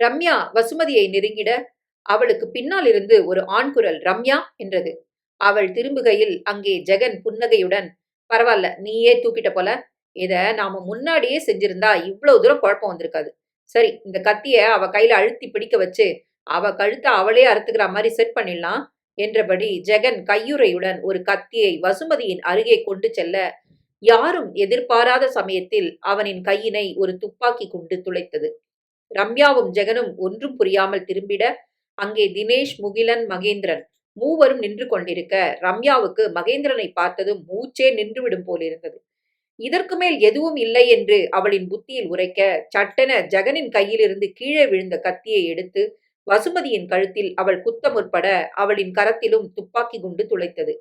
ரம்யா வசுமதியை நெருங்கிட அவளுக்கு பின்னால் இருந்து ஒரு ஆண் குரல் ரம்யா என்றது. அவள் திரும்புகையில் அங்கே ஜெகன் புன்னகையுடன் பரவாயில்ல நீயே தூக்கிட்ட போல. இத நாம முன்னாடியே செஞ்சிருந்தா இவ்வளவு தூரம் குழப்பம் வந்திருக்காது. சரி இந்த கத்திய அவ கையில அழுத்தி பிடிக்க வச்சு அவ கழுத்தை அவளே அறுத்துக்கிற மாதிரி செட் பண்ணிடலாம் என்றபடி ஜெகன் கையுறையுடன் ஒரு கத்தியை வசுமதியின் அருகே கொண்டு செல்ல யாரும் எதிர்பாராத சமயத்தில் அவனின் கையினை ஒரு துப்பாக்கி கொண்டு துளைத்தது. ரம்யாவும் ஜெகனும் ஒன்றும் புரியாமல் திரும்பிட அங்கே தினேஷ் முகிலன் மகேந்திரன் மூவரும் நின்று கொண்டிருக்க ரம்யாவுக்கு மகேந்திரனை பார்த்ததும் மூச்சே நின்றுவிடும் போலிருந்தது. இதற்கு மேல் எதுவும் இல்லை என்று அவளின் புத்தியில் உரைக்க சட்டென ஜெகனின் கையிலிருந்து கீழே விழுந்த கத்தியை எடுத்து வசுமதியின் கழுத்தில் அவள் குத்த முற்பட அவளின் கரத்திலும் துப்பாக்கி குண்டு துளைத்தது.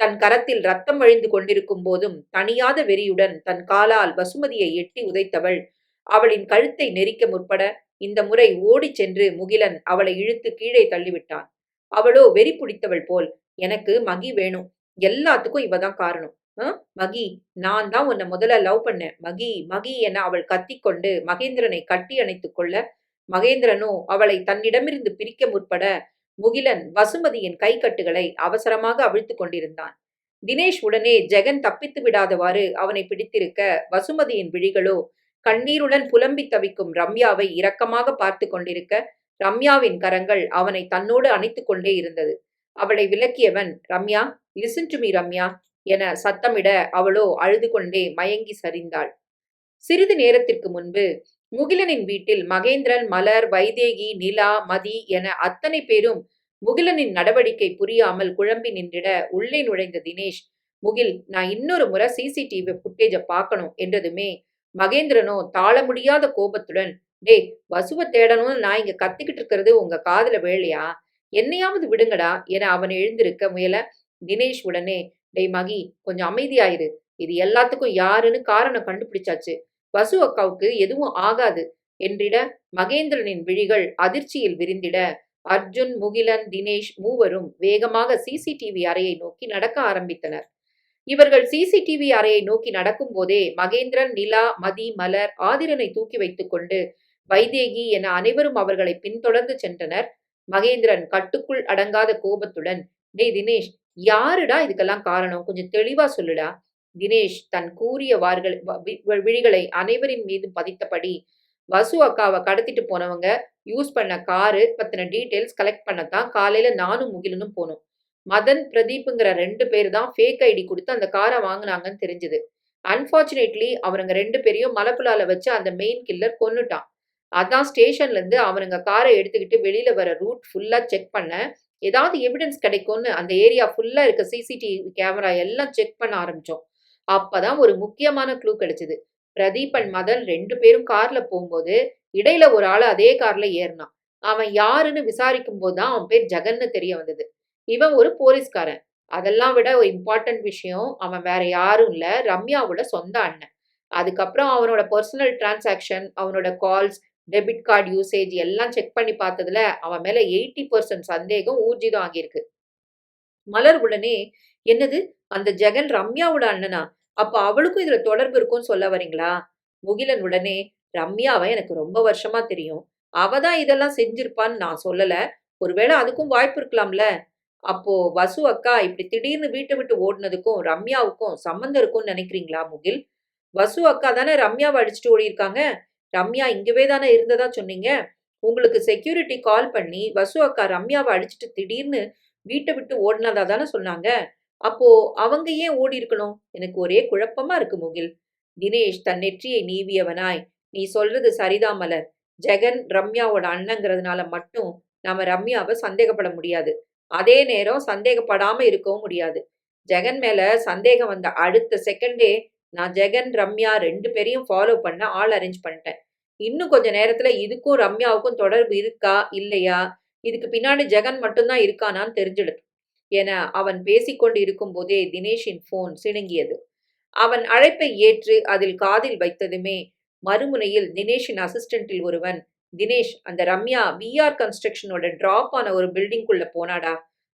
தன் கரத்தில் ரத்தம் வழிந்து கொண்டிருக்கும் போதும் தனியாத வெறியுடன் தன் காலால் வசுமதியை எட்டி உதைத்தவள் அவளின் கழுத்தை நெரிக்க முற்பட இந்த முறை ஓடிச் சென்று முகிலன் அவளை இழுத்து கீழே தள்ளிவிட்டான். அவளோ வெறி பிடித்தவள் போல். எனக்கு மகி வேணும். எல்லாத்துக்கும் இவதான் காரணம். மகி? நான் தான் உன்னை முதல்ல லவ் பண்ணேன். மகி மகி என அவள் கத்திக்கொண்டு மகேந்திரனை கட்டி அணைத்துக் கொள்ள மகேந்திரனோ அவளை தன்னிடமிருந்து பிரிக்க முற்பட முகிலன் வசுமதியின் கைக்கட்டுகளை அவசரமாக அவிழ்த்து கொண்டிருந்தான். தினேஷ் உடனே ஜெகன் தப்பித்து விடாதவாறு அவனை பிடித்திருக்க வசுமதியின் விழிகளோ கண்ணீருடன் புலம்பி தவிக்கும் ரம்யாவை இரக்கமாக பார்த்து கொண்டிருக்க ரம்யாவின் கரங்கள் அவனை தன்னோடு அணைத்து கொண்டே இருந்தது. அவளை விலக்கியவன் Ramya listen to me Ramya என சத்தமிட அவளோ அழுது கொண்டே மயங்கி சரிந்தாள். சிறிது நேரத்திற்கு முன்பு முகிலனின் வீட்டில் மகேந்திரன் மலர் வைதேகி நிலா மதி என அத்தனை பேரும் முகிலனின் நடவடிக்கை புரியாமல் குழம்பி நின்றிட உள்ளே நுழைந்த தினேஷ் முகில் நான் இன்னொரு முறை சிசிடிவி ஃபுட்டேஜை பார்க்கணும் என்றதுமே மகேந்திரனோ தாழ முடியாத கோபத்துடன் டேய் வசுவை தேடணும்னு நான் இங்க கத்திக்கிட்டு இருக்கிறது உங்க காதுல வேலையா என்னையாவது விடுங்கடா என அவன் எழுந்திருக்க முயல தினேஷ் உடனே டேய் மகி கொஞ்சம் அமைதியாயிரு. இது எல்லாத்துக்கும் யாருன்னு காரணம் கண்டுபிடிச்சாச்சு. வசு அக்காவுக்கு எதுவும் ஆகாது என்றிட மகேந்திரனின் விழிகள் அதிர்ச்சியில் விரிந்திட அர்ஜுன் முகிலன் தினேஷ் மூவரும் வேகமாக சிசிடிவி அறையை நோக்கி நடக்க ஆரம்பித்தனர். இவர்கள் சிசிடிவி அறையை நோக்கி நடக்கும் போதே மகேந்திரன் நிலா மதி மலர் ஆதிரனை தூக்கி வைத்துக்கொண்டு வைதேகி என அனைவரும் அவர்களை பின்தொடர்ந்து சென்றனர். மகேந்திரன் கட்டுக்குள் அடங்காத கோபத்துடன் டேய் தினேஷ் யாருடா இதுக்கெல்லாம் காரணம்? கொஞ்சம் தெளிவா சொல்லுடா. தினேஷ் தன் கூறிய வார்கள் வ- வி- விழிகளை அனைவரின் மீதும் பதித்தபடி வசு அக்காவை கடத்திட்டு போனவங்க யூஸ் பண்ண காரு பத்தின டீட்டெயில்ஸ் கலெக்ட் பண்ணத்தான் காலையில நானும் முகிலனும் போனோம். மதன் பிரதீப்புங்கிற ரெண்டு பேர் தான் ஃபேக் ஐடி கொடுத்து அந்த காரை வாங்குனாங்கன்னு தெரிஞ்சது. அன்பார்ச்சுனேட்லி அவனுங்க ரெண்டு பேரையும் மலப்புலால வச்சு அந்த மெயின் கில்லர் கொன்னுட்டான். அதான் ஸ்டேஷன்ல இருந்து அவனுங்க காரை எடுத்துக்கிட்டு வெளியில வர ரூட் ஃபுல்லா செக் பண்ண ஏதாவது எவிடன்ஸ் கிடைக்கும்னு அந்த ஏரியா ஃபுல்லா இருக்க சிசிடிவி கேமரா எல்லாம் செக் பண்ண ஆரம்பிச்சோம். அப்பதான் ஒரு முக்கியமான க்ளூ கிடைச்சது. பிரதீப் அண்ட் மதன் ரெண்டு பேரும் கார்ல போகும்போது இடையில ஒரு ஆள் அதே கார்ல ஏறினான். அவன் யாருன்னு விசாரிக்கும் போதுதான் அவன் பேர் ஜெகன்னு தெரிய வந்தது. இவன் ஒரு போலீஸ்காரன். அதெல்லாம் விட ஒரு இம்பார்ட்டன்ட் விஷயம் அவன் வேற யாரும் இல்லை. ரம்யாவோட சொந்த அண்ணன். அதுக்கப்புறம் அவனோட பர்சனல் டிரான்சாக்ஷன் அவனோட கால்ஸ் டெபிட் கார்டு யூசேஜ் எல்லாம் செக் பண்ணி பார்த்ததுல அவன் மேல எயிட்டி பர்சன்ட் சந்தேகம் ஊர்ஜிதம் ஆகியிருக்கு. மலர் உடனே என்னது? அந்த ஜெகன் ரம்யாவோட அண்ணனா? அப்ப அவளுக்கும் இதுல தொடர்பு இருக்கும்னு சொல்ல வரீங்களா? முகிலன் உடனே ரம்யாவை எனக்கு ரொம்ப வருஷமா தெரியும். அவ தான் இதெல்லாம் செஞ்சிருப்பான்னு நான் சொல்லல. ஒருவேளை அதுக்கும் வாய்ப்பு இருக்கலாம்ல? அப்போ வசு அக்கா இப்படி திடீர்னு வீட்டை விட்டு ஓடினதுக்கும் ரம்யாவுக்கும் சம்மந்தம் இருக்கும்னு நினைக்கிறீங்களா முகில்? வசு அக்கா தானே ரம்யாவை அடிச்சுட்டு ஓடியிருக்காங்க. ரம்யா இங்கவே தானே இருந்ததா சொன்னீங்க? உங்களுக்கு செக்யூரிட்டி கால் பண்ணி வசு அக்கா ரம்யாவை அடிச்சுட்டு திடீர்னு வீட்டை விட்டு ஓடினதா தானே சொன்னாங்க. அப்போ அவங்க ஏன் ஓடி இருக்கணும் எனக்கு ஒரே குழப்பமா இருக்கு முகில். தினேஷ் தன் நெற்றியை நீவியவனாய். நீ சொல்றது சரிதான் மலர். ஜெகன் ரம்யாவோட அண்ணங்கிறதுனால மட்டும் நாம ரம்யாவை சந்தேகப்பட முடியாது. அதே நேரம் சந்தேகப்படாம இருக்கவும் முடியாது. ஜெகன் மேல சந்தேகம் வந்த அடுத்த செகண்டே நான் ஜெகன் ரம்யா ரெண்டு பேரையும் ஃபாலோ பண்ண ஆள் அரேஞ்ச் பண்ணிட்டேன். இன்னும் கொஞ்ச நேரத்துல இதுக்கும் ரம்யாவுக்கும் தொடர்பு இருக்கா? இல்லையா? இதுக்கு பின்னாடி ஜெகன் மட்டும்தான் இருக்கானான்னு தெரிஞ்சிடுது என அவன் பேசிக்கொண்டு இருக்கும்போதே தினேஷின் போன் சிணுங்கியது. அவன் அழைப்பை ஏற்று அதில் காதில் வைத்ததுமே மறுமுனையில் தினேஷின் அசிஸ்டண்டில் ஒருவன் தினேஷ் அந்த ரம்யா விஆர் கன்ஸ்ட்ரக்ஷனோட ட்ராப் ஆன ஒரு பில்டிங்குள்ள போனாடா.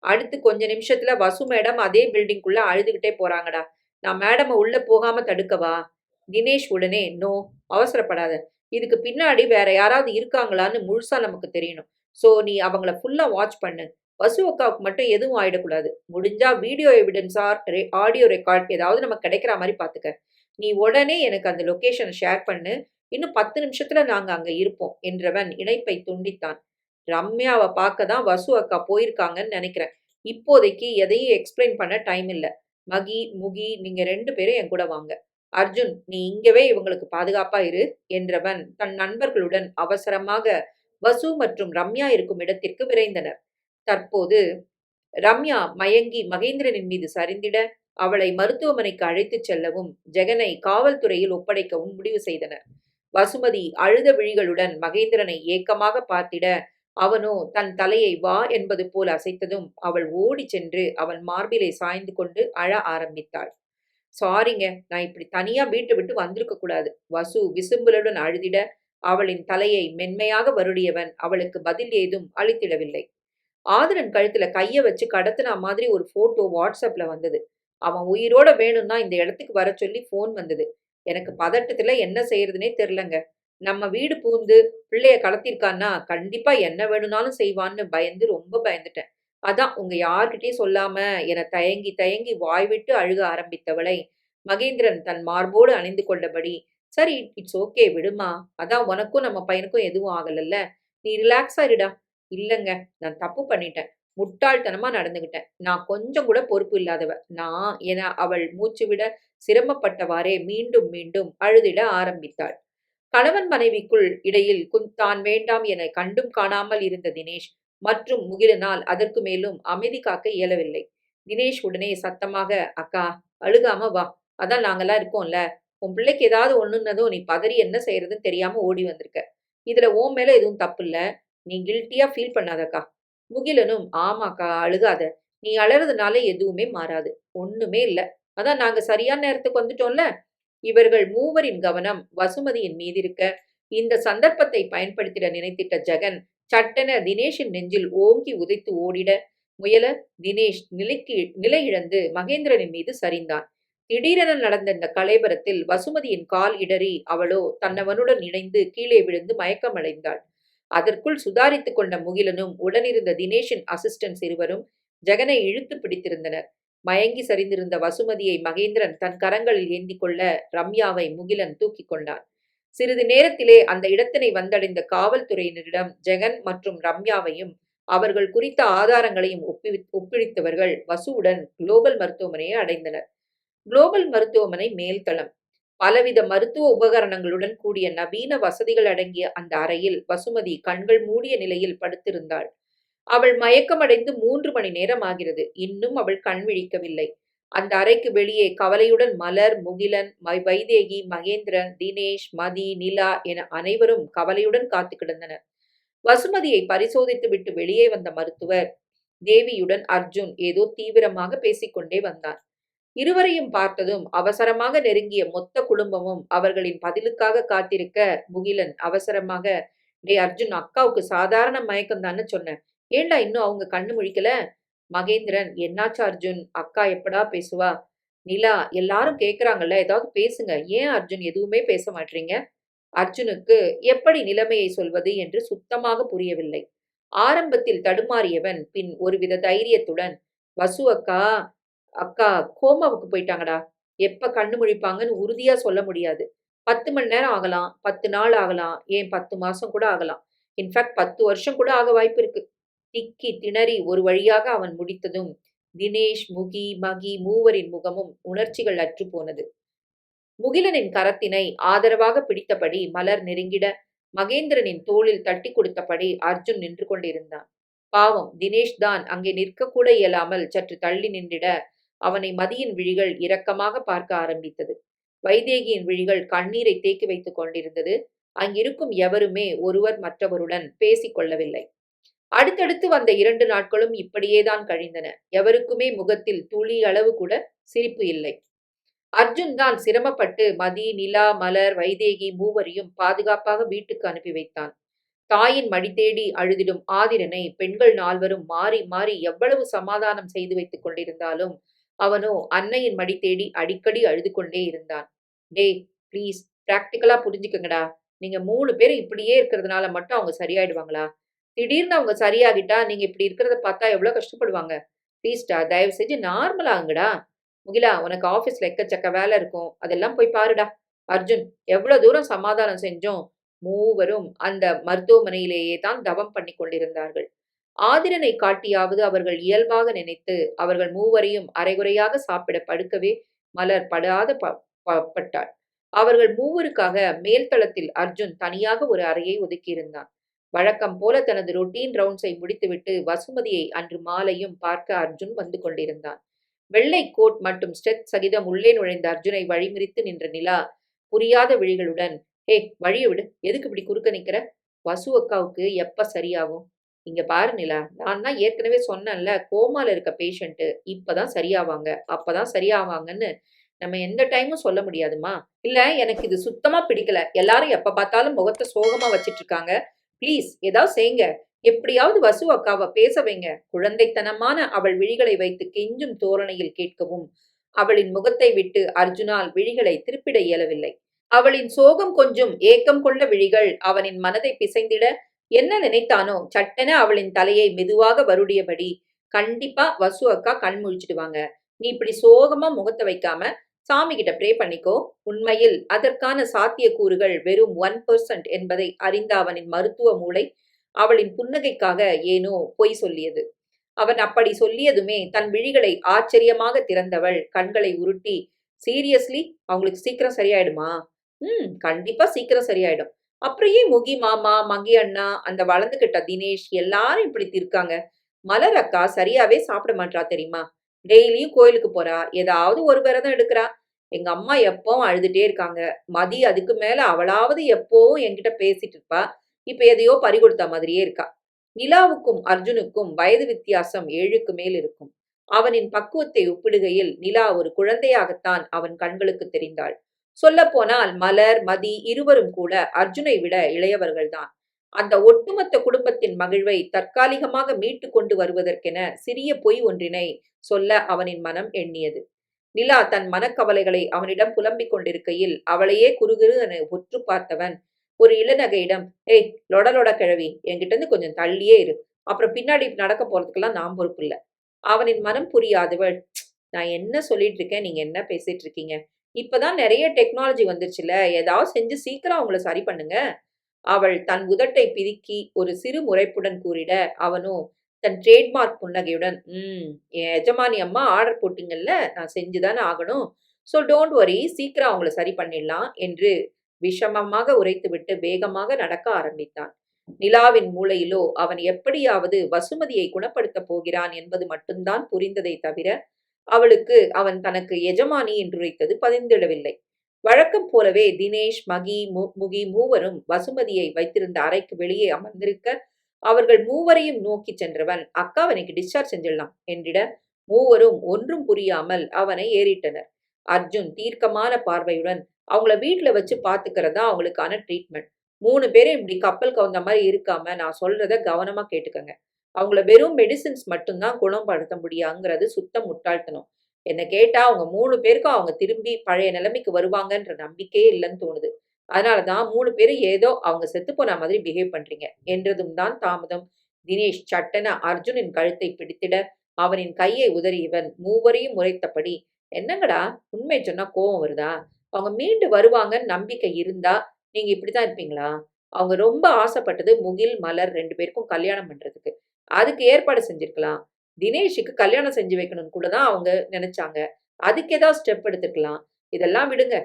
அடுத்து கொஞ்ச நிமிஷத்துல வசு மேடம் அதே பில்டிங்குள்ள அழுதுகிட்டே போறாங்கடா. நான் மேடமை உள்ள போகாம தடுக்கவா? தினேஷ் உடனே நோ அவசரப்படாத. இதுக்கு பின்னாடி வேற யாராவது இருக்காங்களான்னு முழுசா நமக்கு தெரியணும். ஸோ நீ அவங்கள ஃபுல்லா வாட்ச் பண்ணு. வசு அக்காவுக்கு மட்டும் எதுவும் ஆயிடக்கூடாது. முடிஞ்சா video evidence or audio record ஏதாவது நமக்கு கிடைக்கிற மாதிரி பார்த்துக்க நீ உடனே எனக்கு அந்த லொகேஷனை ஷேர் பண்ணு. இன்னும் பத்து நிமிஷத்துல நாங்க அங்க இருப்போம் என்றவன் இணைப்பை துண்டித்தான். ரம்யாவை பார்க்க தான் வசு அக்கா போயிருக்காங்கன்னு நினைக்கிறேன். இப்போதைக்கு எதையும் எக்ஸ்பிளைன் பண்ண டைம் இல்லை. மகி முகி நீங்க ரெண்டு பேரும் என் கூட வாங்க. அர்ஜுன் நீ இங்கவே இவங்களுக்கு பாதுகாப்பா இரு என்றவன் தன் நண்பர்களுடன் அவசரமாக வசு மற்றும் ரம்யா இருக்கும் இடத்திற்கு விரைந்தனர். தற்போது ரம்யா மயங்கி மகேந்திரனின் மீது சரிந்திட அவளை மருத்துவமனைக்கு அழைத்துச் செல்லவும் ஜெகனை காவல்துறையில் ஒப்படைக்கவும் முடிவு செய்தனர். வசுமதி அழுத விழிகளுடன் மகேந்திரனை ஏக்கமாக பார்த்திட அவனோ தன் தலையை வா என்பது போல் அசைத்ததும் அவள் ஓடி சென்று அவன் மார்பிலை சாய்ந்து கொண்டு அழ ஆரம்பித்தாள். சாரிங்க நான் இப்படி தனியா வீட்டை விட்டு வந்திருக்க கூடாது. வசு விசும்பலுடன் அழுதிட அவளின் தலையை மென்மையாக வருடியவன் அவளுக்கு பதில் ஏதும் அளித்திடவில்லை. ஆதரன் கழுத்துல கைய வச்சு கடத்தின மாதிரி ஒரு போட்டோ வாட்ஸ்அப்ல வந்தது. அவன் உயிரோட வேணும்னா இந்த இடத்துக்கு வர சொல்லி போன் வந்தது. எனக்கு பதட்டத்துல என்ன செய்யறதுனே தெரிலங்க. நம்ம வீடு பூந்து பிள்ளைய கடத்திருக்கான்னா கண்டிப்பா என்ன வேணும்னாலும் செய்வான்னு பயந்து ரொம்ப பயந்துட்டேன். அதான் உங்க யார்கிட்டயும் சொல்லாம என தயங்கி தயங்கி வாய் விட்டு அழுக ஆரம்பித்தவளை. மகேந்திரன் தன் மார்போடு அணிந்து கொண்டபடி சரி இட்ஸ் ஓகே விடுமா? அதான் உனக்கும் நம்ம பையனுக்கும் எதுவும் ஆகலல்ல. நீ ரிலாக்ஸ் இருடா. இல்லைங்க நான் தப்பு பண்ணிட்டேன். முட்டாள்தனமா நடந்துகிட்டேன். நான் கொஞ்சம் கூட பொறுப்பு இல்லாதவ. நான் என அவள் மூச்சு விட சிரமப்பட்டவாறே மீண்டும் மீண்டும் அழுதிட ஆரம்பித்தாள். கணவன் மனைவிக்குள் இடையில் தான் வேண்டாம் என கண்டும் காணாமல் இருந்த தினேஷ் மற்றும் முகிலனால் அதற்கு மேலும் அமைதி காக்க இயலவில்லை. தினேஷ் உடனே சத்தமாக அக்கா அழுகாம வா. அதான் நாங்கெல்லாம் இருக்கோம்ல. உன் பிள்ளைக்கு ஏதாவது ஒண்ணுன்னதும் நீ பதறி என்ன செய்யறதுன்னு தெரியாம ஓடி வந்திருக்க. இதுல ஓன் மேல எதுவும் தப்பு இல்ல நீ கில்ட்டியா ஃபீல் பண்ணாதக்கா. முகிலனும் ஆமாக்கா அழுகாத. நீ அழறதுனால எதுவுமே மாறாது. ஒண்ணுமே இல்ல. அதான் நாங்க சரியான நேரத்துக்கு வந்துட்டோம்ல? இவர்கள் மூவரின் கவனம் வசுமதியின் மீதி இருக்க. இந்த சந்தர்ப்பத்தை பயன்படுத்திட நினைத்திட்ட ஜெகன் சட்டென தினேஷின் நெஞ்சில் ஓங்கி உதைத்து ஓடிட. முயல தினேஷ் நிலைக்கு நிலை இழந்து மகேந்திரனின் மீது சரிந்தான். திடீரென நடந்த இந்த கலைபரத்தில் வசுமதியின் கால் இடறி அவளோ தன்னவனுடன் இணைந்து கீழே விழுந்து மயக்கமடைந்தாள். அதற்குள் சுதாரித்துக் கொண்ட முகிலனும் உடனிருந்த தினேஷின் அசிஸ்டன்ஸ் இருவரும் ஜெகனை இழுத்து பிடித்திருந்தனர். மயங்கி சரிந்திருந்த வசுமதியை மகேந்திரன் தன் கரங்களில் ஏந்தி கொள்ள ரம்யாவை முகிலன் தூக்கி கொண்டான். சிறிது நேரத்திலே அந்த இடத்தினை வந்தடைந்த காவல்துறையினரிடம் ஜெகன் மற்றும் ரம்யாவையும் அவர்கள் குறித்த ஆதாரங்களையும் ஒப்பி ஒப்பிடித்தவர்கள் வசுவுடன் குளோபல் மருத்துவமனையை அடைந்தனர். குளோபல் மருத்துவமனை மேல்தளம். பலவித மருத்துவ உபகரணங்களுடன் கூடிய நவீன வசதிகள் அடங்கிய அந்த அறையில் வசுமதி கண்கள் மூடிய நிலையில் படுத்திருந்தாள். அவள் மயக்கமடைந்து மூன்று மணி நேரம் ஆகிறது இன்னும் அவள் கண் விழிக்கவில்லை. அந்த அறைக்கு வெளியே கவலையுடன் மலர் முகிலன் வைதேகி மகேந்திரன் தினேஷ் மதி நிலா என அனைவரும் கவலையுடன் காத்து கிடந்தனர். வசுமதியை பரிசோதித்து விட்டு வெளியே வந்த மருத்துவர் தேவியுடன் அர்ஜுன் ஏதோ தீவிரமாக பேசிக்கொண்டே வந்தான். இருவரையும் பார்த்ததும் அவசரமாக நெருங்கிய மொத்த குடும்பமும் அவர்களின் பதிலுக்காக காத்திருக்க முகிலன் அவசரமாக டே அர்ஜுன் அக்காவுக்கு சாதாரண மயக்கம் தான்னு சொன்னேன் ஏண்டா இன்னும் அவங்க கண்ணு முழிக்கல? மகேந்திரன் என்னாச்சு அர்ஜுன்? அக்கா எப்படா பேசுவா? நிலா எல்லாரும் கேட்குறாங்கல்ல ஏதாவது பேசுங்க. ஏன் அர்ஜுன் எதுவுமே பேச மாட்டீங்க அர்ஜுனுக்கு எப்படி நிலைமையை சொல்வது என்று சுத்தமாக புரியவில்லை. ஆரம்பத்தில் தடுமாறியவன் பின் ஒருவித தைரியத்துடன் வசு அக்கா அக்கா கோமாவுக்கு போயிட்டாங்கடா. எப்ப கண்ணு முழிப்பாங்கன்னு உறுதியா சொல்ல முடியாது. பத்து மணி நேரம் ஆகலாம். பத்து நாள் ஆகலாம். ஏன் பத்து மாசம் கூட ஆகலாம். இன்ஃபேக்ட் பத்து வருஷம் கூட ஆக வாய்ப்பு இருக்கு. திக்கி திணறி ஒரு வழியாக அவன் முடித்ததும் தினேஷ் முகி மகி மூவரின் முகமும் உணர்ச்சிகள் அற்று போனது. முகிலனின் கரத்தினை ஆதரவாக பிடித்தபடி மலர் நெருங்கிட மகேந்திரனின் தோளில் தட்டி கொடுத்தபடி அர்ஜுன் நின்று கொண்டிருந்தான். பாவம் தினேஷ் தான் அங்கே நிற்கக்கூட இயலாமல் சற்று தள்ளி நின்றிட அவனை மதியின் விழிகள் இரக்கமாக பார்க்க ஆரம்பித்தது. வைதேகியின் விழிகள் கண்ணீரை தேக்கி வைத்துக் கொண்டிருந்தது. அங்கிருக்கும் எவருமே ஒருவர் மற்றவருடன் பேசிக் கொள்ளவில்லை. அடுத்தடுத்து வந்த இரண்டு நாட்களும் இப்படியேதான் கழிந்தன எவருக்குமே முகத்தில் துளி அளவு கூட சிரிப்பு இல்லை அர்ஜுன் தான் சிரமப்பட்டு மதி நிலா மலர் வைதேகி மூவரையும் பாதுகாப்பாக வீட்டுக்கு அனுப்பி வைத்தான் தாயின் மடி தேடி அழுதிடும் ஆதிரனை பெண்கள் நால்வரும் மாறி மாறி எவ்வளவு சமாதானம் செய்து வைத்துக் கொண்டிருந்தாலும் அவனோ அன்னையின் மடி தேடி அடிக்கடி அழுது கொண்டே இருந்தான் டே ப்ளீஸ் பிராக்டிக்கலா புரிஞ்சுக்கங்கடா. நீங்க மூணு பேரும் இப்படியே இருக்கிறதுனால மட்டும் அவங்க சரியாயிடுவாங்களா? திடீர்னு அவங்க சரியாகிட்டா, நீங்க இப்படி இருக்கிறத பார்த்தா எவ்வளவு கஷ்டப்படுவாங்க. ப்ளீஸ்டா தயவு செஞ்சு நார்மல் ஆகுங்கடா. முகிலா உனக்கு ஆஃபீஸ்ல எக்கச்சக்க வேலை இருக்கும். அதெல்லாம் போய் பாருடா. அர்ஜுன் எவ்வளோ தூரம் சமாதானம் செஞ்சோம் மூவரும் அந்த மருத்துவமனையிலேயே தான் தவம் பண்ணிக் கொண்டிருந்தார்கள். ஆதிரனை காட்டியாவது அவர்கள் இயல்பாக நினைத்து, அவர்கள் மூவரையும் அரைகுறையாக சாப்பிட படுக்கவே மலர் படாத ப ப பட்டாள். அவர்கள் மூவருக்காக மேல்தளத்தில் அர்ஜுன் தனியாக ஒரு அறையை ஒதுக்கியிருந்தான். வழக்கம் போல தனது ரொட்டீன் ரவுண்ட்ஸை முடித்துவிட்டு வசுமதியை அன்று மாலையும் பார்க்க அர்ஜுன் வந்து கொண்டிருந்தான். வெள்ளை கோட் மற்றும் ஸ்டெத் சகிதம் உள்ளே நுழைந்த அர்ஜுனை வழிமுறித்து நின்ற நிலா, புரியாத விழிகளுடன், "ஹே வழிய விடு. எதுக்கு இப்படி குறுக்க நிக்கிற? வசு அக்காவுக்கு எப்ப சரியாகும்? இங்க பாரு நிலா, நான் தான் ஏற்கனவே சொன்னேன்ல, கோமால இருக்க பேஷண்ட்டு இப்பதான் சரியாவாங்க, அப்பதான் சரியாவாங்கன்னு நம்ம எந்த டைமும் சொல்ல முடியாதுமா இல்ல எனக்கு இது சுத்தமா பிடிக்கல. எல்லாரும் எப்ப பார்த்தாலும் முகத்தை சோகமா வச்சிட்டு இருக்காங்க. ப்ளீஸ் ஏதாவது செய்யுங்க. எப்படியாவது வசு அக்காவை பேச வைங்க. குழந்தைத்தனமான அவள் விழிகளை வைத்து கெஞ்சும் தோரணையில் கேட்கவும், அவளின் முகத்தை விட்டு அர்ஜுனால் விழிகளை திருப்பிட இயலவில்லை. அவளின் சோகம் கொஞ்சம் ஏக்கம் கொண்ட விழிகள் அவனின் மனதை பிசைந்திட, என்ன நினைத்தானோ சட்டென அவளின் தலையை மெதுவாக வருடியபடி, கண்டிப்பா வசு அக்கா கண் முழிச்சிடுவாங்க. நீ இப்படி சோகமா முகத்தை வைக்காம சாமி கிட்ட ப்ரே பண்ணிக்கோ. உண்மையில் அதற்கான சாத்தியக்கூறுகள் வெறும் ஒன் பர்சன்ட் என்பதை அறிந்த அவனின் மருத்துவ மூளை, அவளின் புன்னகைக்காக ஏனோ பொய் சொல்லியது. அவன் அப்படி சொல்லியதுமே தன் விழிகளை ஆச்சரியமாக திறந்தவள் கண்களை உருட்டி, சீரியஸ்லி அவங்களுக்கு சீக்கிரம் சரியாயிடுமா? ம் கண்டிப்பா சீக்கிரம் சரியாயிடும். அப்புறம் ஏன் முகி மாமா, மகி அண்ணா, அந்த வளர்ந்துகிட்ட தினேஷ் எல்லாரும் இப்படி இருக்காங்க. மலர் அக்கா சரியாவே சாப்பிட மாட்டா தெரியுமா? டெய்லியும் கோயிலுக்கு போறா. ஏதாவது ஒரு விரதம் எடுக்கிறா. எங்க அம்மா எப்பவும் அழுதுட்டே இருக்காங்க. மதி அதுக்கு மேல அவளாவது எப்பவும் என்கிட்ட பேசிட்டு இருப்பா. இப்ப எதையோ பறிகொடுத்த மாதிரியே இருக்கா. நிலாவுக்கும் அர்ஜுனுக்கும் வயது வித்தியாசம் ஏழுக்கு மேல் இருக்கும். அவனின் பக்குவத்தை ஒப்பிடுகையில் நிலா ஒரு குழந்தையாகத்தான் அவன் கண்களுக்கு தெரிந்தாள். சொல்லப்போனால் மலர், மதி இருவரும் கூட அர்ஜுனை விட இளையவர்கள்தான். அந்த ஒட்டுமொத்த குடும்பத்தின் மகிழ்வை தற்காலிகமாக மீட்டு கொண்டு வருவதற்கென சிறிய பொய் ஒன்றினை சொல்ல அவனின் மனம் எண்ணியது. நிலா தன் மனக்கவலைகளை அவனிடம் புலம்பிக் கொண்டிருக்கையில் அவளையே குறுகுறு என உற்று பார்த்தவன் ஒரு இளநகையிடம் ஏய் லொட லொட கிழவி என்கிட்ட இருந்து கொஞ்சம் தள்ளியே இரு. அப்புறம் பின்னாடி நடக்க போறதுக்கெல்லாம் நான் பொறுப்பு இல்ல. அவனின் மனம் புரியாதவள் நான் என்ன சொல்லிட்டு இருக்கேன்? நீங்க என்ன பேசிட்டு இருக்கீங்க? இப்பதான் நிறைய டெக்னாலஜி வந்துருச்சுல. ஏதாவது செஞ்சு சீக்கிரம் அவங்கள சரி பண்ணுங்க. அவள் தன் உதட்டை பிதுக்கி ஒரு சிறு முறைப்புடன் கூறிட அவனோ தன் ட்ரேட்மார்க் புன்னகையுடன் ம் என் எஜமானி அம்மா ஆர்டர் போட்டிங்கல்ல நான் செஞ்சுதானே ஆகணும். ஸோ டோன்ட் வரி சீக்கிரம் அவங்கள சரி பண்ணிடலாம் என்று விஷமமாக உரைத்துவிட்டு வேகமாக நடக்க ஆரம்பித்தான். நிலாவின் மூளையிலோ அவன் எப்படியாவது வசுமதியை குணப்படுத்தப் போகிறான் என்பது மட்டும்தான் புரிந்ததை தவிர அவளுக்கு அவன் தனக்கு எஜமானி என்றுரைத்தது பதிந்திடவில்லை. வழக்கம் போலவே தினேஷ் மகி மு- முகி மூவரும் வசுமதியை வைத்திருந்த அறைக்கு வெளியே அமர்ந்திருக்க அவர்கள் மூவரையும் நோக்கி சென்றவன் அக்கா அவனுக்கு டிஸ்சார்ஜ் செஞ்சிடலாம் என்றிட மூவரும் ஒன்றும் புரியாமல் அவனை ஏறிட்டனர். அர்ஜுன் தீர்க்கமான பார்வையுடன் அவங்கள வீட்டுல வச்சு பாத்துக்கிறதா அவங்களுக்கான ட்ரீட்மெண்ட் மூணு பேரும் இப்படி கப்பல் கவுந்த மாதிரி இருக்காம நான் சொல்றத கவனமா கேட்டுக்கங்க. அவங்கள வெறும் மெடிசின்ஸ் மட்டும்தான் குணப்படுத்த முடியாங்கிறது சுத்த முட்டாள்தனம். என்னை கேட்டால் அவங்க மூணு பேருக்கும் அவங்க திரும்பி பழைய நிலைமைக்கு வருவாங்கன்ற நம்பிக்கையே இல்லைன்னு தோணுது. அதனால தான் மூணு பேரும் ஏதோ அவங்க செத்து போன மாதிரி பிஹேவ் பண்றீங்க. என்றதும் தான் தாமதம். தினேஷ் சட்டன அர்ஜுனின் கழுத்தை பிடித்திட அவனின் கையை உதறியவன் மூவரையும் முறைத்தபடி என்னங்கடா? உண்மை சொன்னா கோவம் வருதா? அவங்க மீண்டு வருவாங்கன்னு நம்பிக்கை இருந்தா நீங்க இப்படித்தான் இருப்பீங்களா? அவங்க ரொம்ப ஆசைப்பட்டது முகில் மலர் ரெண்டு பேருக்கும் கல்யாணம் பண்றதுக்கு. அதுக்கு ஏற்பாடு செஞ்சிருக்கலாம். தினேஷுக்கு கல்யாணம் செஞ்சு வைக்கணும்னு கூட தான் அவங்க நினைச்சாங்க. அதுக்கு ஏதாவது ஸ்டெப் எடுத்துக்கலாம். இதெல்லாம் விடுங்க.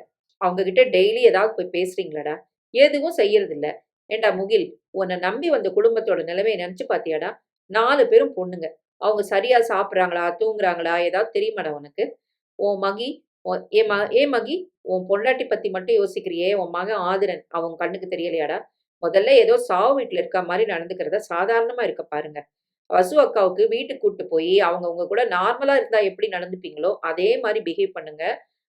அவங்க கிட்ட டெய்லி ஏதாவது போய் பேசுறீங்களாடா? எதுவும் செய்யறது இல்ல ஏண்டா முகில் உன்னை நம்பி வந்த குடும்பத்தோட நிலைமையை நினைச்சு பாத்தியாடா? நாலு பேரும் பொண்ணுங்க. அவங்க சரியா சாப்பிடுறாங்களா? தூங்குறாங்களா? ஏதாவது தெரியுமாடா உனக்கு? உன் மகி ஏ ம ஏ மகி உன் பொண்டாட்டி பத்தி மட்டும் யோசிக்கிறியே? உன் மகன் ஆதிரன் அவங்க கண்ணுக்கு தெரியலையாடா? முதல்ல ஏதோ சாவு வீட்டுல இருக்க மாதிரி நடந்துக்கிறத சாதாரணமா இருக்க பாருங்க. வசு அக்காவுக்கு வீட்டுக்கு கூட்டு போய் அவங்க உங்க கூட நார்மலா இருந்தா எப்படி நடந்துப்பீங்களோ அதே மாதிரி பிஹேவ் பண்ணுங்க.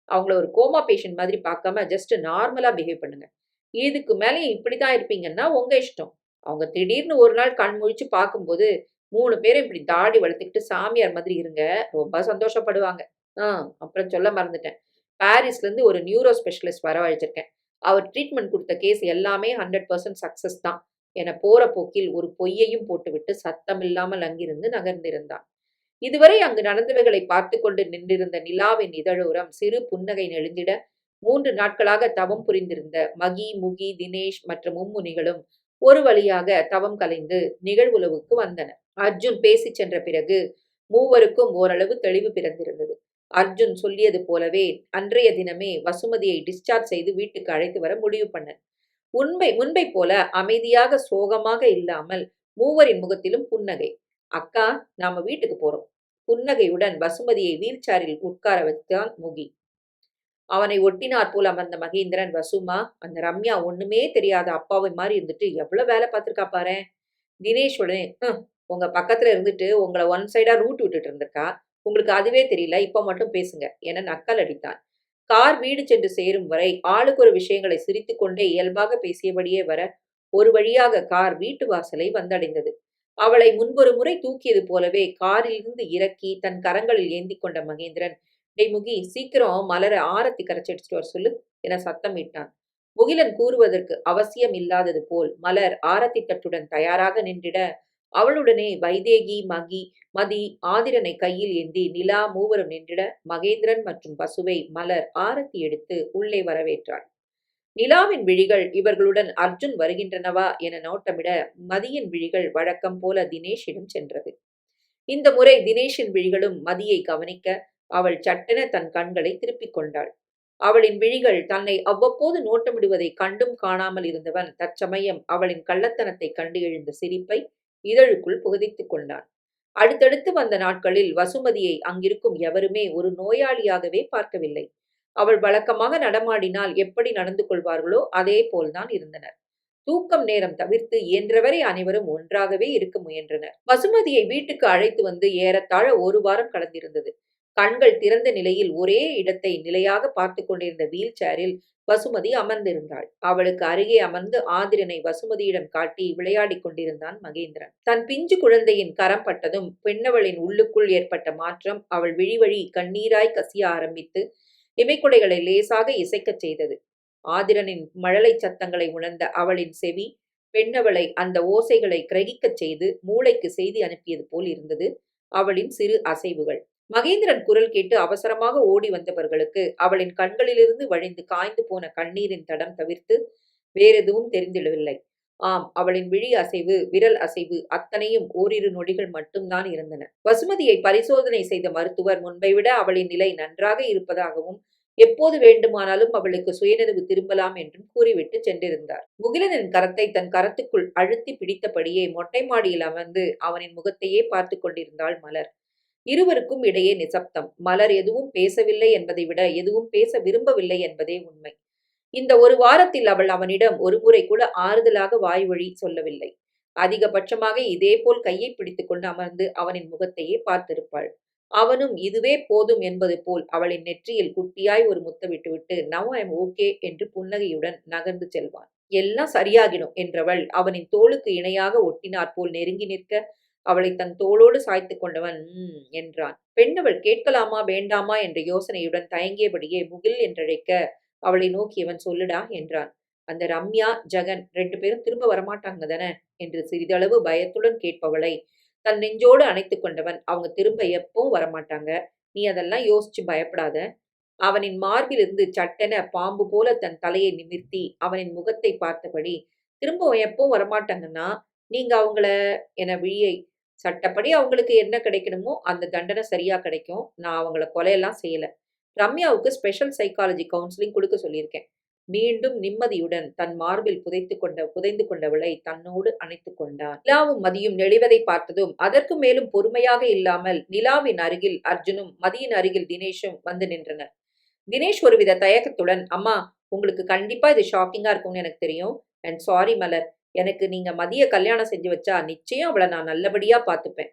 அவங்கள ஒரு கோமா பேஷண்ட் மாதிரி பார்க்காம ஜஸ்ட் நார்மலா பிஹேவ் பண்ணுங்க. இதுக்கு மேலே இப்படிதான் இருப்பீங்கன்னா உங்க இஷ்டம். அவங்க திடீர்னு ஒரு நாள் கண் முழிச்சு பார்க்கும்போது மூணு பேரும் இப்படி தாடி வளர்த்துக்கிட்டு சாமியார் மாதிரி இருங்க ரொம்ப சந்தோஷப்படுவாங்க. ஆ அப்புறம் சொல்ல மறந்துட்டேன். பாரிஸ்ல இருந்து ஒரு நியூரோ ஸ்பெஷலிஸ்ட் வரவழைச்சிருக்கேன் அவர் ட்ரீட்மெண்ட் கொடுத்த கேஸ் எல்லாமே ஹண்ட்ரட் பர்சன்ட் சக்சஸ் தான். என போற போக்கில் ஒரு பொய்யையும் போட்டுவிட்டு சத்தமில்லாமல் அங்கிருந்து நகர்ந்திருந்தான். இதுவரை அங்கு நடந்தவைகளை பார்த்து கொண்டு நின்றிருந்த நிலாவின் இதழோரம் சிறு புன்னகை நெழுந்திட மூன்று நாட்களாக தவம் புரிந்திருந்த மகி முகி தினேஷ் மற்றும் மும்முனிகளும் ஒரு வழியாக தவம் கலைந்து நிகழ்வுளவுக்கு வந்தனர். அர்ஜுன் பேசிச் சென்ற பிறகு மூவருக்கும் ஓரளவு தெளிவு பிறந்திருந்தது. அர்ஜுன் சொல்லியது போலவே அன்றைய தினமே வசுமதியை டிஸ்சார்ஜ் செய்து வீட்டுக்கு அழைத்து வர முடிவு பண்ணன். உண்மை முன்பை போல அமைதியாக சோகமாக இல்லாமல் மூவரின் முகத்திலும் புன்னகை. அக்கா நாம வீட்டுக்கு போறோம். புன்னகையுடன் வசுமதியை வீல்சாரில் உட்கார வைத்தான் முகி. அவனை ஒட்டினார் போல் அமர்ந்த மகேந்திரன் வசுமா அந்த ரம்யா ஒண்ணுமே தெரியாத அப்பாவை மாதிரி இருந்துட்டு எவ்வளவு வேலை பார்த்திருக்கா பாரு? தினேஷ் உடனே உங்க பக்கத்துல இருந்துட்டு உங்களை ஒன் சைடா ரூட் விட்டுட்டு இருந்திருக்கா? உங்களுக்கு அதுவே தெரியல இப்ப மட்டும் பேசுங்க. என நக்கல் அடித்தான். கார் வீடு சென்று சேரும் வரை ஆளுக்கு ஒரு விஷயங்களை சிரித்துக்கொண்டே இயல்பாக பேசியபடியே வர ஒரு வழியாக கார் வீட்டு வாசலை வந்தடைந்தது. அவளை முன்பொரு முறை தூக்கியது போலவே காரிலிருந்து இறக்கி தன் கரங்களில் ஏந்தி கொண்ட மகேந்திரன் டேய் முகி சீக்கிரம் மலர ஆரத்தி கரைச்சி எடுத்துட்டு வர சொல்லு என சத்தமிட்டான் முகிலன் கூறுவதற்கு அவசியம் இல்லாதது போல் மலர் ஆரத்தி தட்டுடன் தயாராக நின்றிட அவளுடனே வைதேகி மகி மதி ஆதிரனை கையில் ஏந்தி நிலா மூவரும் நின்றிட மகேந்திரன் மற்றும் பசுவை மலர் ஆரத்தி எடுத்து உள்ளே வரவேற்றாள். நிலாவின் விழிகள் இவர்களுடன் அர்ஜுன் வருகின்றனவா? என நோட்டமிட மதியின் விழிகள் வழக்கம் போல தினேஷிடம் சென்றது. இந்த முறை தினேஷின் விழிகளும் மதியை கவனிக்க அவள் சட்டென தன் கண்களை திருப்பிக் கொண்டாள். அவளின் விழிகள் தன்னை அவ்வப்போது நோட்டமிடுவதை கண்டும் காணாமல் இருந்தவன் தற்சமயம் அவளின் கள்ளத்தனத்தை கண்டு எழுந்த சிரிப்பை இதழுக்குள் புகுதித்துக் கொண்டான். அடுத்தடுத்து வந்த நாட்களில் வசுமதியை அங்கிருக்கும் எவருமே ஒரு நோயாளியாகவே பார்க்கவில்லை. அவள் வழக்கமாக நடமாடினால் எப்படி நடந்து கொள்வார்களோ அதே போல்தான் இருந்தனர். தூக்கம் நேரம் தவிர்த்து இயன்றவரை அனைவரும் ஒன்றாகவே இருக்க முயன்றனர். வசுமதியை வீட்டுக்கு அழைத்து வந்து ஏறத்தாழ ஒரு வாரம் கடந்திருந்தது கண்கள் திறந்த நிலையில் ஒரே இடத்தை நிலையாக பார்த்து கொண்டிருந்த வீல் சேரில் வசுமதி அமர்ந்திருந்தாள். அவளுக்கு அருகே அமர்ந்து ஆதிரனை வசுமதியிடம் காட்டி விளையாடிக் கொண்டிருந்தான் மகேந்திரன். தன் பிஞ்சு குழந்தையின் கரம் பட்டதும் பெண்ணவளின் உள்ளுக்குள் ஏற்பட்ட மாற்றம் அவள் விழிவழி கண்ணீராய் கசிய ஆரம்பித்து இமைக்குடைகளை லேசாக இசைக்கச் செய்தது. ஆதிரனின் மழலை சத்தங்களை உணர்ந்த அவளின் செவி பெண்ணவளை அந்த ஓசைகளை கிரகிக்கச் செய்து மூளைக்கு செய்தி அனுப்பியது போல் இருந்தது. அவளின் சிறு அசைவுகள். மகேந்திரன் குரல் கேட்டு அவசரமாக ஓடி வந்தவர்களுக்கு அவளின் கண்களிலிருந்து வழிந்து காய்ந்து போன கண்ணீரின் தடம் தவிர்த்து வேறெதுவும் தெரிந்திடவில்லை. ஆம் அவளின் விழி அசைவு விரல் அசைவு அத்தனையும் ஓரிரு நொடிகள் மட்டும்தான் இருந்தன. வசுமதியை பரிசோதனை செய்த மருத்துவர் முன்பை விட அவளின் நிலை நன்றாக இருப்பதாகவும் எப்போது வேண்டுமானாலும் அவளுக்கு சுயநினைவு திரும்பலாம் என்றும் கூறிவிட்டு சென்றிருந்தார். முகிலனின் கரத்தை தன் கரத்துக்குள் அழுத்தி பிடித்தபடியே மொட்டை மாடியில் அமர்ந்து அவனின் முகத்தையே பார்த்து கொண்டிருந்தாள் மலர். இருவருக்கும் இடையே நிசப்தம். மலர் எதுவும் பேசவில்லை என்பதை விட எதுவும் பேச விரும்பவில்லை என்பதே உண்மை. இந்த ஒரு வாரத்தில் அவள் அவனிடம் ஒரு முறை கூட ஆறுதலாக வாய் வழி சொல்லவில்லை. அதிகபட்சமாக இதேபோல் கையை பிடித்துக்கொண்டு அமர்ந்து அவனின் முகத்தையே பார்த்திருப்பாள். அவனும் இதுவே போதும் என்பது போல் அவளின் நெற்றியில் குட்டியாய் ஒரு முத்த விட்டுவிட்டு நவ் ஐம் ஓகே என்று புன்னகையுடன் நகர்ந்து செல்வான். எல்லாம் சரியாகிடும் என்றவள் அவனின் தோளுக்கு இணையாக ஒட்டினார் போல் நெருங்கி நிற்க அவளை தன் தோளோடு சாய்த்து கொண்டவன் "ம்" என்றான். பெண்ணவள் கேட்கலாமா வேண்டாமா? என்ற யோசனையுடன் தயங்கியபடியே முகில் என்றழைக்க அவளை நோக்கியவன் சொல்லுடா என்றான். அந்த ரம்யா ஜெகன் ரெண்டு பேரும் திரும்ப வரமாட்டாங்க தானே? என்று சிறிதளவு பயத்துடன் கேட்பவளை தன் நெஞ்சோடு அணைத்து கொண்டவன் அவங்க திரும்ப எப்பவும் வரமாட்டாங்க. நீ அதெல்லாம் யோசிச்சு பயப்படாத. அவனின் மார்பிலிருந்து சட்டென பாம்பு போல தன் தலையை நிமிர்த்தி அவனின் முகத்தை பார்த்தபடி திரும்ப எப்பவும் வரமாட்டாங்கன்னா நீங்க அவங்கள என விழியை சட்டப்படி அவங்களுக்கு என்ன கிடைக்கணுமோ அந்த தண்டனை சரியா கிடைக்கும். நான் அவங்கள கொலையெல்லாம் செய்யல. ரம்யாவுக்கு ஸ்பெஷல் சைக்காலஜி கவுன்சிலிங் கொடுக்க சொல்லியிருக்கேன். மீண்டும் நிம்மதியுடன் தன் மார்பில் புதைத்து கொண்ட புதைந்து கொண்டவளை தன்னோடு அணைத்து கொண்டான் நிலாவும் மதியும் நெளிவதை பார்த்ததும் அதற்கு மேலும் பொறுமையாக இல்லாமல் நிலாவின் அருகில் அர்ஜுனும் மதியின் அருகில் தினேஷும் வந்து நின்றனர். தினேஷ் ஒருவித தயக்கத்துடன் அம்மா உங்களுக்கு கண்டிப்பா இது ஷாக்கிங்கா இருக்கும்னு எனக்கு தெரியும். அண்ட் சாரி மலர் எனக்கு நீங்க மதிய கல்யாணம் செஞ்சு வச்சா நிச்சயம் அவளை நான் நல்லபடியா பார்த்துப்பேன்.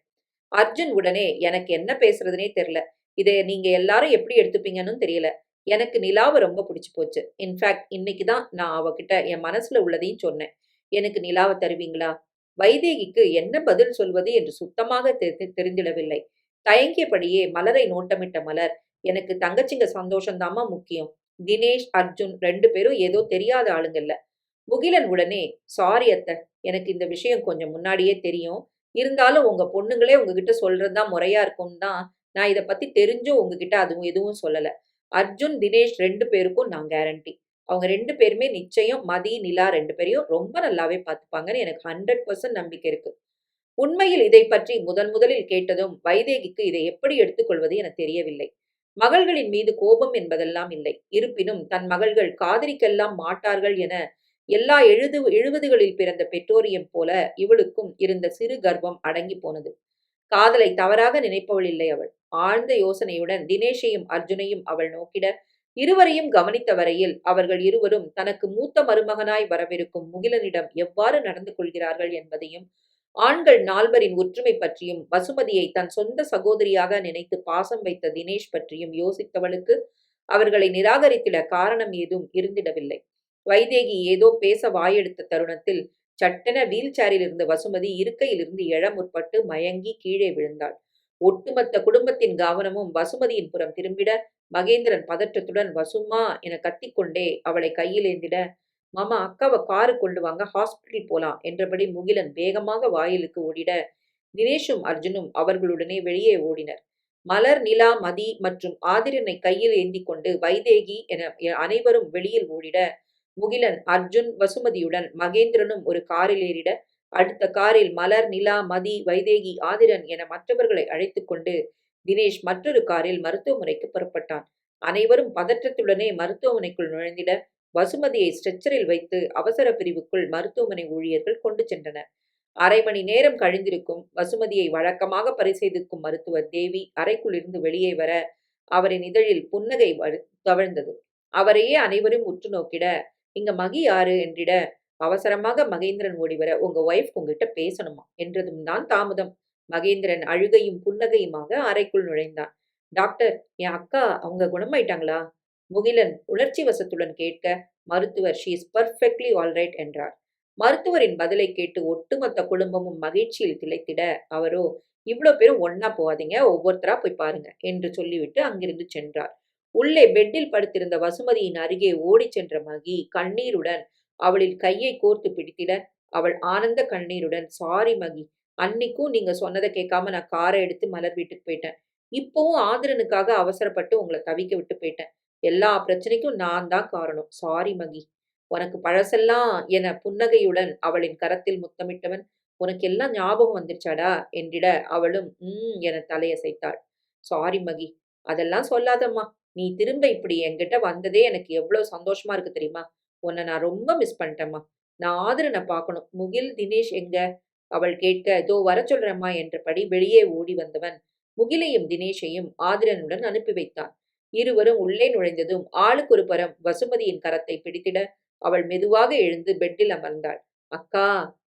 அர்ஜுன் உடனே எனக்கு என்ன பேசுறதுனே தெரியல. இதை நீங்க எல்லாரும் எப்படி எடுத்துப்பீங்கன்னு தெரியல. எனக்கு நிலாவை ரொம்ப பிடிச்சி போச்சு. இன்ஃபேக்ட் இன்னைக்கு தான் நான் அவகிட்ட என் மனசுல உள்ளதையும் சொன்னேன். எனக்கு நிலாவை தருவீங்களா? வைதேகிக்கு என்ன பதில் சொல்வது என்று சுத்தமாக தெரி- தெரிந்திடவில்லை. தயங்கியபடியே மலரை நோட்டமிட்ட மலர் எனக்கு தங்கச்சிங்க சந்தோஷம்தாம்மா முக்கியம். தினேஷ் அர்ஜுன் ரெண்டு பேரும் ஏதோ தெரியாத ஆளுங்கல்ல முகிலன் உடனே சாரி அத்த எனக்கு இந்த விஷயம் கொஞ்சம் முன்னாடியே தெரியும். இருந்தாலும் உங்க பொண்ணுங்களே உங்ககிட்ட சொல்றதுதான் முறையா இருக்கும்னு தான் நான் இதை பத்தி தெரிஞ்சும் உங்ககிட்ட அதுவும் எதுவும் சொல்லல. அர்ஜுன் தினேஷ் ரெண்டு பேருக்கும் நான் கேரண்டி அவங்க ரெண்டு பேருமே நிச்சயம் மதி நிலா ரெண்டு பேரையும் ரொம்ப நல்லாவே பார்த்துப்பாங்கன்னு எனக்கு ஹண்ட்ரட் பர்சன்ட் நம்பிக்கை இருக்கு. உண்மையில் இதை பற்றி முதன் முதலில் கேட்டதும் வைதேகிக்கு இதை எப்படி எடுத்துக்கொள்வது என தெரியவில்லை. மகள்களின் மீது கோபம் என்பதெல்லாம் இல்லை. இருப்பினும் தன் மகள்கள் காதலிக்கெல்லாம் மாட்டார்கள் என எல்லா எழுது எழுபதுகளில் பிறந்த பெற்றோரியம் போல இவளுக்கும் இருந்த சிறு கர்ப்பம் அடங்கி போனது. காதலை தவறாக நினைப்பவள் இல்லை அவள். ஆழ்ந்த யோசனையுடன் தினேஷையும் அர்ஜுனையும் அவள் நோக்கிட இருவரையும் கவனித்த வரையில் அவர்கள் இருவரும் தனக்கு மூத்த மருமகனாய் வரவிருக்கும் முகிலனிடம் எவ்வாறு நடந்து கொள்கிறார்கள் என்பதையும் ஆண்கள் நால்வரின் ஒற்றுமை பற்றியும் வசுமதியை தன் சொந்த சகோதரியாக நினைத்து பாசம் வைத்த தினேஷ் பற்றியும் யோசித்தவளுக்கு அவர்களை நிராகரித்திட காரணம் ஏதும் இருந்திடவில்லை. வைதேகி ஏதோ பேச வாயெடுத்த தருணத்தில் சட்டென வீல் சேரில் இருந்த வசுமதி இருக்கையிலிருந்து எழ முற்பட்டு மயங்கி கீழே விழுந்தாள். ஒட்டுமொத்த குடும்பத்தின் கவனமும் வசுமதியின் புறம் திரும்பிட மகேந்திரன் பதற்றத்துடன் வசுமா என கத்திக்கொண்டே அவளை கையில் ஏந்திட மாமா அக்காவை காரு கொண்டு வாங்க ஹாஸ்பிட்டல் போலாம் என்றபடி முகிலன் வேகமாக வாயிலுக்கு ஓடிட தினேஷும் அர்ஜுனும் அவர்களுடனே வெளியே ஓடினர். மலர் நிலா மதி மற்றும் ஆதிரனை கையில் ஏந்தி கொண்டு வைதேகி என அனைவரும் வெளியில் ஓடிட முகிலன் அர்ஜுன் வசுமதியுடன் மகேந்திரனும் ஒரு காரில் ஏறிட அடுத்த காரில் மலர் நிலா மதி வைதேகி ஆதிரன் என மற்றவர்களை அழைத்து கொண்டு தினேஷ் மற்றொரு காரில் மருத்துவமனைக்கு புறப்பட்டான். அனைவரும் பதற்றத்துடனே மருத்துவமனைக்குள் நுழைந்திட வசுமதியை ஸ்ட்ரெச்சரில் வைத்து அவசர பிரிவுக்குள் மருத்துவமனை ஊழியர்கள் கொண்டு சென்றனர். அரை மணி நேரம் கழிந்திருக்கும் வசுமதியை வழக்கமாக பரிசெய்திருக்கும் மருத்துவர் தேவி அறைக்குள்ளிருந்து வெளியே வர அவரின் இதழில் புன்னகை தவழ்ந்தது. அவரையே அனைவரும் உற்று நோக்கிட இங்க மகி யாரு? என்றிட அவசரமாக மகேந்திரன் ஓடிவர உங்க ஒய்ஃப் உங்ககிட்ட பேசணுமா? என்றதும் தான் தாமதம். மகேந்திரன் அழுகையும் புன்னகையுமாக அறைக்குள் நுழைந்தான். டாக்டர் என் அக்கா அவங்க குணமாயிட்டாங்களா? முகிலன் உணர்ச்சி வசத்துடன் கேட்க மருத்துவர் ஷீ இஸ் பர்ஃபெக்ட்லி ஆல்ரைட் என்றார். மருத்துவரின் பதிலை கேட்டு ஒட்டுமொத்த குடும்பமும் மகிழ்ச்சியில் திளைத்திட அவரோ இவ்வளோ பேரும் ஒன்னா போகாதீங்க ஒவ்வொருத்தரா போய் பாருங்க என்று சொல்லிவிட்டு அங்கிருந்து சென்றார். உள்ளே பெட்டில் படுத்திருந்த வசுமதியின் அருகே ஓடிச் சென்ற மகி கண்ணீருடன் அவளில் கையை கோர்த்து பிடித்திட அவள் ஆனந்த கண்ணீருடன் சாரி மகி அன்னைக்கும் நீங்க சொன்னதை கேட்காம நான் காரை எடுத்து மலர் வீட்டுக்கு போயிட்டேன். இப்பவும் ஆதரனுக்காக அவசரப்பட்டு உங்களை தவிக்க விட்டு போயிட்டேன். எல்லா பிரச்சனைக்கும் நான் தான் காரணம். சாரி மகி உனக்கு பழசெல்லாம் என புன்னகையுடன் அவளின் கரத்தில் முத்தமிட்டவன் உனக்கு எல்லாம் ஞாபகம் வந்துருச்சாடா? என்றிட அவளும் உம் என தலையசைத்தாள். சாரி மகி அதெல்லாம் சொல்லாதம்மா. நீ திரும்ப இப்படி என்கிட்ட வந்ததே எனக்கு எவ்வளவு சந்தோஷமா இருக்கு தெரியுமா? உன்னை நான் ரொம்ப மிஸ் பண்ணிட்டேம்மா. நான் ஆதரனை பார்க்கணும். முகில் தினேஷ் எங்க? அவள் கேட்க இதோ வர சொல்றம்மா என்றபடி வெளியே ஓடி வந்தவன் முகிலையும் தினேஷையும் ஆதிரனுடன் அனுப்பி வைத்தான். இருவரும் உள்ளே நுழைந்ததும் ஆளுக்கு ஒரு பரம் வசுமதியின் கரத்தை பிடித்திட அவள் மெதுவாக எழுந்து பெட்டில் அமர்ந்தாள். அக்கா!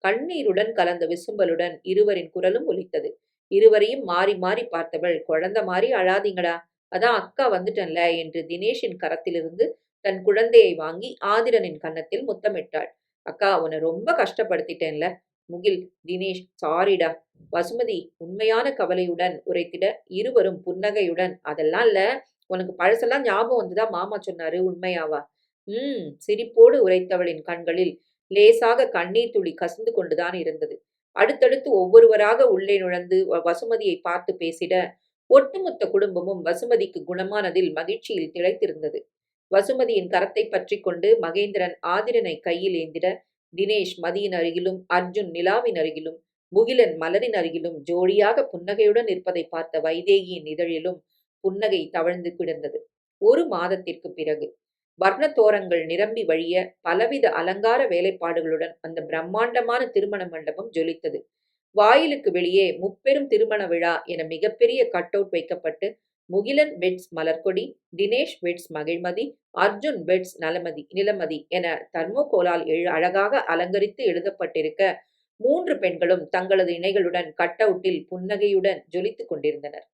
கண்ணீருடன் கலந்த விசும்பலுடன் இருவரின் குரலும் ஒலித்தது. இருவரையும் மாறி மாறி பார்த்தவள் குழந்த மாதிரி அழாதீங்களா அதான் அக்கா வந்துட்டன்ல என்று தினேஷின் கரத்திலிருந்து தன் குழந்தையை வாங்கி ஆதிரனின் கன்னத்தில் முத்தமிட்டாள். அக்கா உன்னை ரொம்ப கஷ்டப்படுத்திட்டேன்ல. முகில் தினேஷ் சாரிடா. வசுமதி உண்மையான கவலையுடன் உரைத்திட இருவரும் புன்னகையுடன் அதெல்லாம் இல்ல உனக்கு பழசெல்லாம் ஞாபகம் வந்துதான் மாமா சொன்னாரு உண்மையாவா? ம் சிரிப்போடு உரைத்தவளின் கண்களில் லேசாக கண்ணீர் துளி கசிந்து கொண்டுதான் இருந்தது. அடுத்தடுத்து ஒவ்வொருவராக உள்ளே நுழைந்து வசுமதியை பார்த்து பேசிட ஒட்டுமொத்த குடும்பமும் வசுமதிக்கு குணமானதில் மகிழ்ச்சியில் திளைத்திருந்தது. வசுமதியின் கரத்தை பற்றி கொண்டு மகேந்திரன் ஆதிரனை கையில் ஏந்திட தினேஷ் மதியின் அருகிலும் அர்ஜுன் நிலாவின் அருகிலும் முகிலன் மலரின் அருகிலும் ஜோடியாக புன்னகையுடன் இருப்பதை பார்த்த வைதேகியின் இதழிலும் புன்னகை தவழ்ந்து கிடந்தது. ஒரு மாதத்திற்கு பிறகு வர்ணத்தோரங்கள் நிரம்பி வழிய பலவித அலங்கார வேலைப்பாடுகளுடன் அந்த பிரம்மாண்டமான திருமண மண்டபம் ஜொலித்தது. வாயிலுக்கு வெளியே முப்பெரும் திருமண விழா என மிகப்பெரிய கட் அவுட் வைக்கப்பட்டு Mugilan weds Malarkodi Dinesh weds Magizhmathi Arjun weds Nalamathi Nilamathi என தர்மோகோலால் எழு அழகாக அலங்கரித்து எழுதப்பட்டிருக்க மூன்று பெண்களும் தங்களது இணைகளுடன் கட் அவுட்டில் புன்னகையுடன் ஜொலித்துக் கொண்டிருந்தனர்.